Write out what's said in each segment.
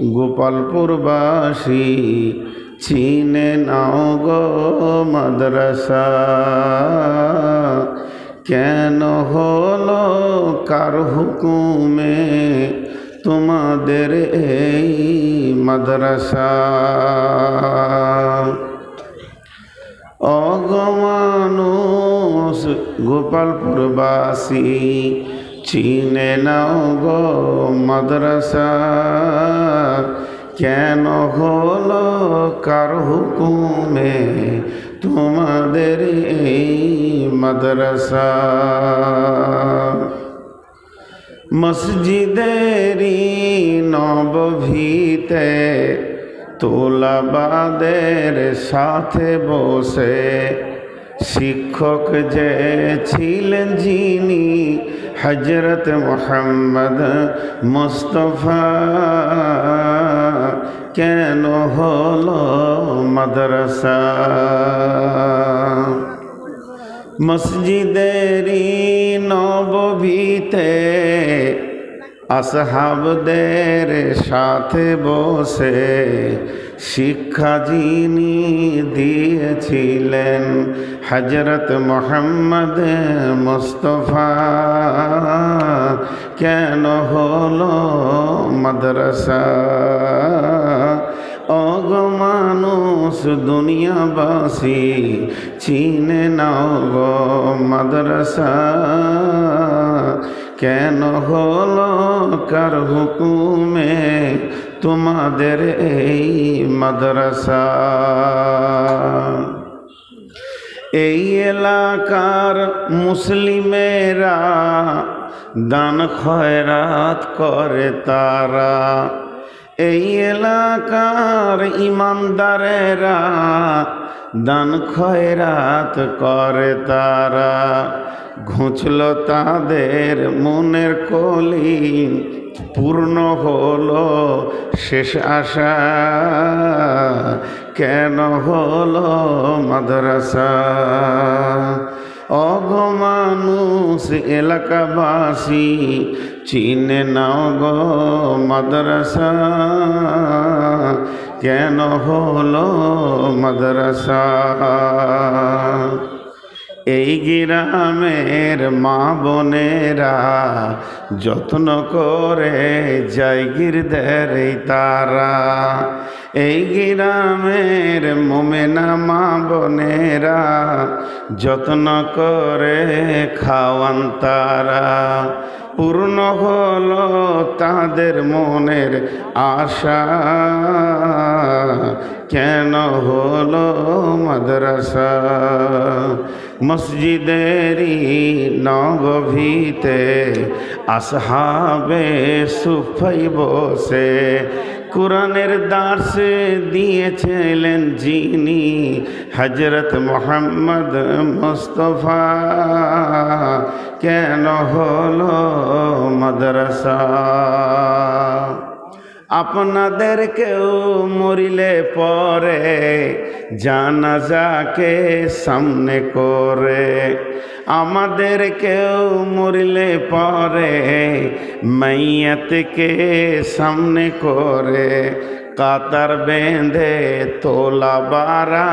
গোপালপুরবাসী চিনে নাও গো মাদ্রাসা। কেন হলো কার হুকুমে তোমাদের এই মাদ্রাসা? অগমানুষ গোপালপুরবাসী চিনে নাও গো মাদ্রাসা। কেন হলো কার হুকুমে তোমাদের এই মাদ্রাসা? মসজিদেরই নবভীতে তোলাবাদের সাথে বসে শিক্ষক যে ছিলেন যিনি হজরত মোহাম্মদ মুস্তফা কেন হলো মাদ্রাসা? মসজিদেরই নবভীতে আসহাবদের সাথে বসে শিক্ষা যিনি দিয়েছিলেন হজরত মোহাম্মদ মুস্তফা। কেন হলো মাদ্রাসা? অগমানুষ দুনিয়াবাসী, চিনে নাও গো মাদ্রাসা। কেন হলো কার হুকুমে তোমাদের এই মাদ্রাসা? এই এলাকার মুসলিমেরা দান খয়রাত করে তারা। এই এলাকার ইমানদারেরা দান খয়রাত করে তারা। ঘুঁচল তাদের মনের কলি, পূর্ণ হলো শেষ আশা। কেন হলো মাদ্রাসা? অগমানুষ এলাকাবাসী, চিনে নাও গো মাদ্রাসা। কেন হলো মাদ্রাসা? এই গ্রামের মা বোনেরা যত্ন করে যায় গিরদের তারা। এই গ্রামের মোমেনা মা বোনেরা যত্ন করে খাওয়ান তারা। পূর্ণ হলো তাদের মনের আশা। কেন হলো মাদ্রাসা? মসজিদেরই নগভীতে আসহাবে সুফাই বসে। কোরআনের দার্সে দিয়েছিলেন যিনি হজরত মোহাম্মদ মুস্তফা। কেন হলো মাদ্রাসা? আপনাদেরকেও মরিলে পরে জানাজাকে সামনে করে। আমাদেরকেও মরিলে পরে মাইয়াতকে সামনে করে। কাতার বেঁধে তোলা বারা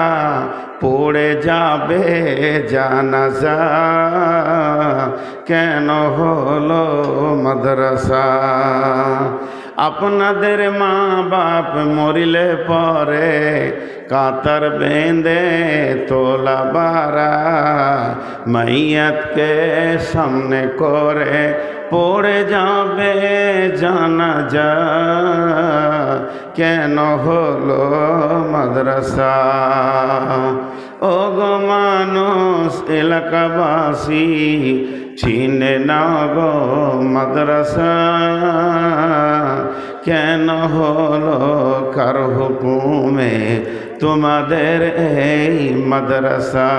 পড়ে যাবে জানাজা। কেন হলো মাদ্রাসা? আপনাদের মা বাপ মরিলে পরে কাতার বেঁধে তোলা বারা মাইয়াতকে সামনে করে পড়ে যাবে জানা যা কেন হলো মাদ্রাসা? ও গো মানুষ, এলাকাবাসী, চিনে না গো মাদ্রাসা। কেন হলো কার হুকুমে তোমাদের এই মাদ্রাসা